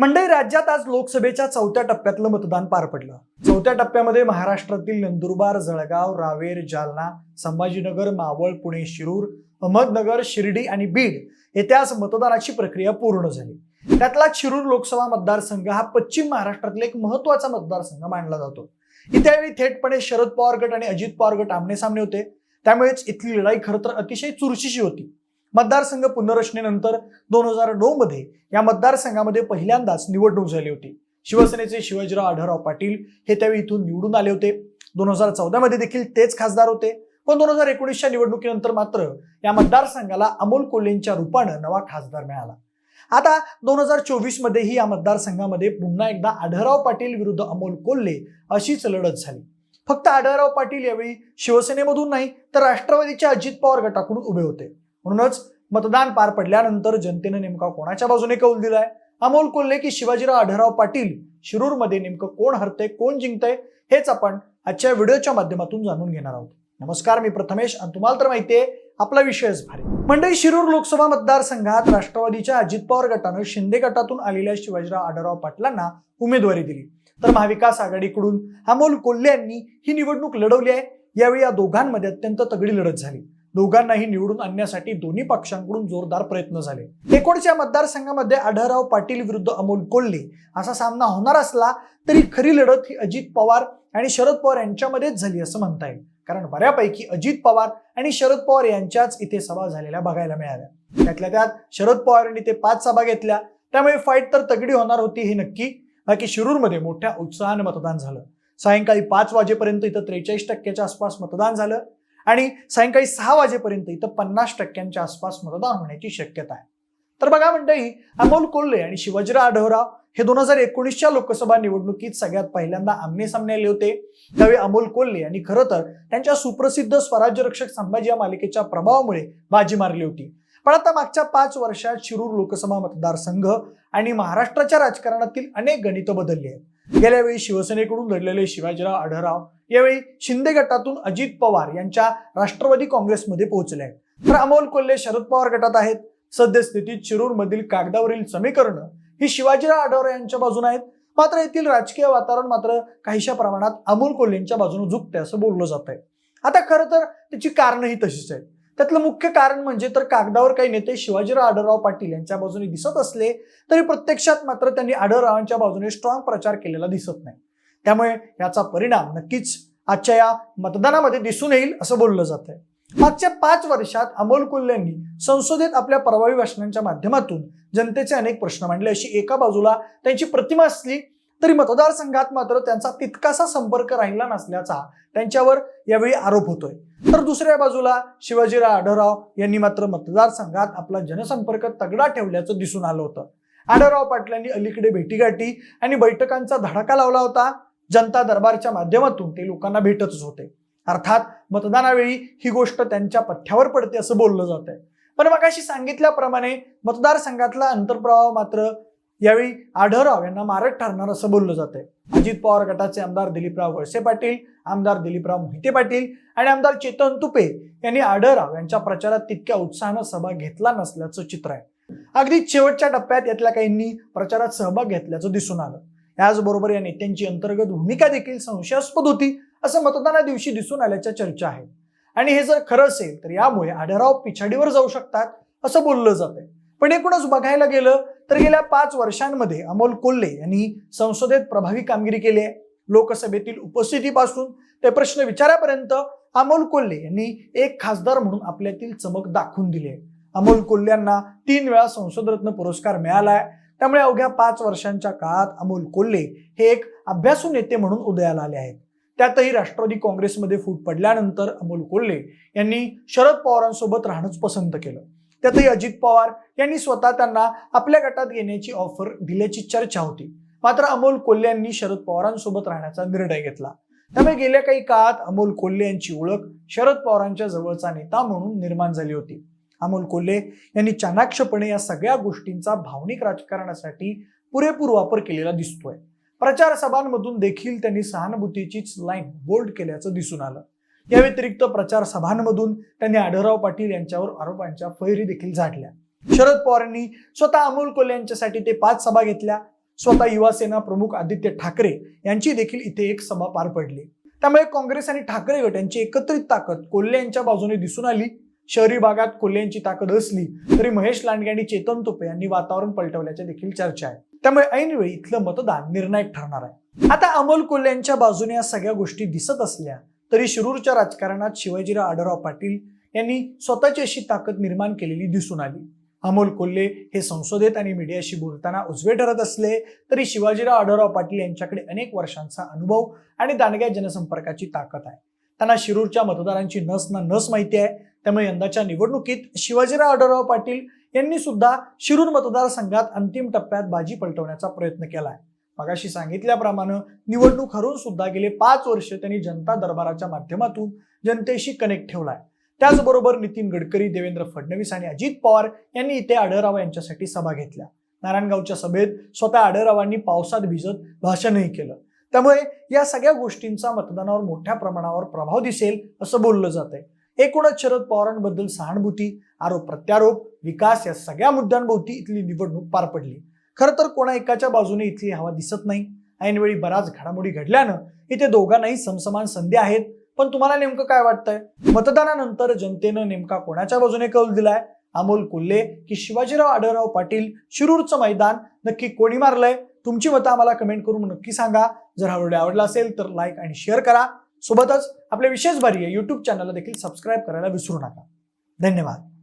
मंडई राज्यात आज लोकसभेच्या चौथ्या टप्प्यातलं मतदान पार पडलं. चौथ्या टप्प्यामध्ये महाराष्ट्रातील नंदुरबार जळगाव रावेर जालना संभाजीनगर मावळ पुणे शिरूर अहमदनगर शिर्डी आणि बीड येथे आज मतदानाची प्रक्रिया पूर्ण झाली. त्यातला शिरूर लोकसभा मतदारसंघ हा पश्चिम महाराष्ट्रातील एक महत्त्वाचा मतदारसंघ मानला जातो. इथे यावेळी थेटपणे शरद पवार गट आणि अजित पवार गट आमने सामने होते. त्यामुळेच इथली लढाई खरं तर अतिशय चुरशीची होती. मतदारसंघ पुनर्रचनेनंतर दोन हजार नऊ मध्ये या मतदारसंघामध्ये पहिल्यांदाच निवडणूक झाली होती. शिवसेनेचे शिवाजीराव आढळराव पाटील हे त्यावेळी इथून निवडून आले होते. दोन हजार चौदा मध्ये देखील तेच खासदार होते. पण दोन हजार एकोणीसच्या निवडणुकीनंतर मात्र या मतदारसंघाला अमोल कोल्हेंच्या रूपानं नवा खासदार मिळाला. आता दोन हजार चोवीस मध्येही या मतदारसंघामध्ये पुन्हा एकदा आढळराव पाटील विरुद्ध अमोल कोल्हे अशीच लढत झाली. फक्त आढळराव पाटील यावेळी शिवसेनेमधून नाही तर राष्ट्रवादीच्या अजित पवार गटाकडून उभे होते. म्हणूनच मतदान पार पडल्यानंतर जनतेनं नेमका कोणाच्या बाजूने कौल दिलाय? अमोल कोल्हे की शिवाजीराव आढळराव पाटील? शिरूरमध्ये नेमकं कोण हरतंय कोण जिंकतंय? हेच आपण आजच्या व्हिडिओच्या माध्यमातून जाणून घेणार आहोत. नमस्कार मी प्रथमेश आणि तुम्हाला तर माहितीये आपला विषयच भारी. मंडई शिरूर लोकसभा मतदारसंघात राष्ट्रवादीच्या अजित पवार गटानं शिंदे गटातून आलेल्या शिवाजीराव आढळराव पाटलांना उमेदवारी दिली. तर महाविकास आघाडीकडून अमोल कोल्हे यांनी ही निवडणूक लढवली आहे. यावेळी या दोघांमध्ये अत्यंत तगडी लढत झाली. दोघांनाही निवडून आणण्यासाठी दोन्ही पक्षांकडून जोरदार प्रयत्न झाले. एकोणच्या मतदारसंघामध्ये आढळराव पाटील विरुद्ध अमोल कोल्हे असा सामना होणार असला तरी खरी लढत ही अजित पवार आणि शरद पवार यांच्यामध्येच झाली असं म्हणता येईल. कारण बऱ्यापैकी अजित पवार आणि शरद पवार यांच्याच इथे सभा झालेल्या बघायला मिळाल्या. त्यातल्या त्यात शरद पवार यांनी ते पाच सभा घेतल्या. त्यामुळे फाईट तर तगडी होणार होती हे नक्की. बाकी शिरूरमध्ये मोठ्या उत्साहाने मतदान झालं. सायंकाळी पाच वाजेपर्यंत इथं त्रेचाळीस टक्क्याच्या आसपास मतदान झालं. आणि सायंकाळी सहा वाजेपर्यंत इथं पन्नास टक्क्यांच्या आसपास मतदान होण्याची शक्यता आहे. तर बघा मंडळी अमोल कोल्हे आणि शिवाजीराव आढळराव हे दोन हजार एकोणीसच्या लोकसभा निवडणुकीत सगळ्यात पहिल्यांदा आमने सामने आले होते. त्यावेळी अमोल कोल्हे यांनी खरं तर त्यांच्या सुप्रसिद्ध स्वराज्य रक्षक संभाजी या मालिकेच्या प्रभावामुळे बाजी मारली होती. पण आता मागच्या पाच वर्षात शिरूर लोकसभा मतदारसंघ आणि महाराष्ट्राच्या राजकारणातील अनेक गणितं बदलली आहेत. गेल्यावेळी शिवसेनेकडून लढलेले शिवाजीराव आढळराव यावेळी शिंदे गटातून अजित पवार यांच्या राष्ट्रवादी काँग्रेसमध्ये पोहोचले आहेत. तर अमोल कोल्हे शरद पवार गटात आहेत. सद्यस्थितीत शिरूरमधील कागदावरील समीकरणं ही शिवाजीराव आढावरे यांच्या बाजूने आहेत. मात्र येथील राजकीय वातावरण मात्र काहीशा प्रमाणात अमोल कोल्हेंच्या बाजूने झुकते असं बोललं जात आहे आता खरं तर त्याची कारणंही तशीच आहेत. त्यातलं मुख्य कारण म्हणजे तर कागदावर काही नेते शिवाजीराव आढळराव पाटील यांच्या बाजूने दिसत असले तरी प्रत्यक्षात मात्र त्यांनी आढळरावांच्या बाजूने स्ट्रॉंग प्रचार केलेला दिसत नाही. त्यामुळे याचा परिणाम नक्कीच आजच्या या मतदानामध्ये दिसून येईल असं बोललं जात आहे मागच्या पाच वर्षात अमोल कोल्हेंनी संसदेत आपल्या प्रभावी भाषणांच्या माध्यमातून जनतेचे अनेक प्रश्न मांडले. अशी एका बाजूला त्यांची प्रतिमा असली तरी मतदारसंघात मात्र त्यांचा तितकासा संपर्क राहिला नसल्याचा त्यांच्यावर यावेळी आरोप होतोय. तर दुसऱ्या बाजूला शिवाजीराव आढळराव यांनी मात्र मतदारसंघात आपला जनसंपर्क तगडा ठेवल्याचं दिसून आलं होतं. आढळराव पाटलांनी अलीकडे भेटीगाठी आणि बैठकांचा धडाका लावला होता. जनता दरबारच्या माध्यमातून ते लोकांना भेटतच होते. अर्थात मतदानावेळी ही गोष्ट त्यांच्या पथ्यावर पडते असं बोललं जात आहे पण मग अशी सांगितल्याप्रमाणे मतदारसंघातला अंतर्प्रवाह मात्र यावेळी आढळराव यांना मारक ठरणार असं बोललं जात आहे अजित पवार गटाचे आमदार दिलीपराव वळसे पाटील आमदार दिलीपराव मोहिते पाटील आणि आमदार चेतन तुपे यांनी आढळराव यांच्या प्रचारात तितक्या उत्साहानं सहभाग घेतला नसल्याचं चित्र आहे. अगदी शेवटच्या टप्प्यात यातल्या काहींनी प्रचारात सहभाग घेतल्याचं दिसून आलं. याचबरोबर या नेत्यांची अंतर्गत भूमिका देखील संशयास्पद होती असं मतदाना दिवशी दिसून आल्याच्या चर्चा आहेत. आणि हे जर खरं असेल तर यामुळे आढळराव पिछाडीवर जाऊ शकतात असं बोललं जात पण एकूणच बघायला गेलं तर गेल्या पाच वर्षांमध्ये अमोल कोल्हे यांनी संसदेत प्रभावी कामगिरी केली आहे. लोकसभेतील उपस्थितीपासून ते प्रश्न विचारापर्यंत अमोल कोल्हे यांनी एक खासदार म्हणून आपल्यातील चमक दाखवून दिली आहे. अमोल कोल्हे यांना तीन वेळा संसदरत्न पुरस्कार मिळाला आहे. त्यामुळे अवघ्या पाच वर्षांच्या काळात अमोल कोल्हे हे एक अभ्यासू नेते म्हणून उदयाला आले आहेत. त्यातही राष्ट्रवादी काँग्रेसमध्ये फूट पडल्यानंतर अमोल कोल्हे यांनी शरद पवारांसोबत राहणंच पसंत केलं. त्यातही अजित पवार यांनी स्वतः त्यांना आपल्या गटात घेण्याची ऑफर दिल्याची चर्चा होती. मात्र अमोल कोल्हे यांनी शरद पवारांसोबत राहण्याचा निर्णय घेतला. त्यामुळे गेल्या काही काळात अमोल कोल्हे यांची ओळख शरद पवारांच्या जवळचा नेता म्हणून निर्माण झाली होती. अमोल कोल्हे यांनी चाणाक्षपणे या सगळ्या गोष्टींचा भावनिक राजकारणासाठी पुरेपूर वापर केलेला दिसतोय. प्रचार सभांमधून देखील त्यांनी सहानुभूतीचीच लाईन बोल्ड केल्याचं दिसून आलं. या व्यतिरिक्त प्रचार सभांमधून त्यांनी आढळराव पाटील यांच्यावर आरोपांच्या फैरी देखील झाडल्या. शरद पवारांनी स्वतः अमोल कोल्हे यांच्यासाठी ते पाच सभा घेतल्या. स्वतः युवासेना प्रमुख आदित्य ठाकरे यांची देखील इथे एक सभा पार पडली. त्यामुळे काँग्रेस आणि ठाकरे गट यांची एकत्रित ताकद कोल्हे यांच्या बाजूने दिसून आली. शहरी भागात कोल्ह्यांची ताकद असली तरी महेश लांडगे आणि चेतन तुपे यांनी वातावरण पलटवल्याच्या देखील चर्चा आहे. त्यामुळे ऐनवेळी इथलं मतदान निर्णायक ठरणार आहे. आता अमोल कोल्हे यांच्या बाजूने या सगळ्या गोष्टी दिसत असल्या तरी शिरूरच्या राजकारणात शिवाजीराव आढळराव पाटील यांनी स्वतःची अशी ताकद निर्माण केलेली दिसून आली. अमोल कोल्हे हे संसदेत आणि मीडियाशी बोलताना उजवे ठरत असले तरी शिवाजीराव आढळराव पाटील यांच्याकडे अनेक वर्षांचा अनुभव आणि दांडग्या जनसंपर्काची ताकद आहे. त्यांना शिरूरच्या मतदारांची नस ना नस माहिती आहे. त्यामुळे यंदाच्या निवडणुकीत शिवाजीराव आढळराव पाटील यांनी सुद्धा शिरूर मतदारसंघात अंतिम टप्प्यात बाजी पलटवण्याचा प्रयत्न केला आहे मगाशी सांगितल्याप्रमाणे निवडणूक हरून सुद्धा गेले पाच वर्ष त्यांनी जनता दरबाराच्या माध्यमातून जनतेशी कनेक्ट ठेवलाय. त्याचबरोबर नितीन गडकरी देवेंद्र फडणवीस आणि अजित पवार यांनी इथे आढळराव यांच्यासाठी सभा घेतल्या. नारायणगावच्या सभेत स्वतः आढळरावांनी पावसात भिजत भाषणही केलं. त्यामुळे या सगळ्या गोष्टींचा मतदानावर मोठ्या प्रमाणावर प्रभाव दिसेल असं बोललं जात आहे एकूणच शरद पवारांबद्दल सहानुभूती आरोप प्रत्यारोप विकास या सगळ्या मुद्द्यांभोवती इथली निवडणूक पार पडली. खरं तर कोणा एकाच्या बाजूने इथली हवा दिसत नाही. ऐनवेळी बराच घडामोडी घडल्यानं इथे दोघांनाही समसमान संधी आहेत. पण तुम्हाला नेमकं काय वाटतंय? मतदानानंतर जनतेनं नेमका कोणाच्या बाजूने कौल दिलाय? अमोल कोल्हे की शिवाजीराव आढळराव पाटील शिरूरचं मैदान नक्की कोणी मारलंय? तुमची मतं आम्हाला कमेंट करून नक्की सांगा. जर हा व्हिडिओ आवडला असेल तर लाईक आणि शेअर करा. सोबतच आपल्या विशेष भारी या यूट्यूब चॅनलला देखील सबस्क्राईब करायला विसरू नका. धन्यवाद.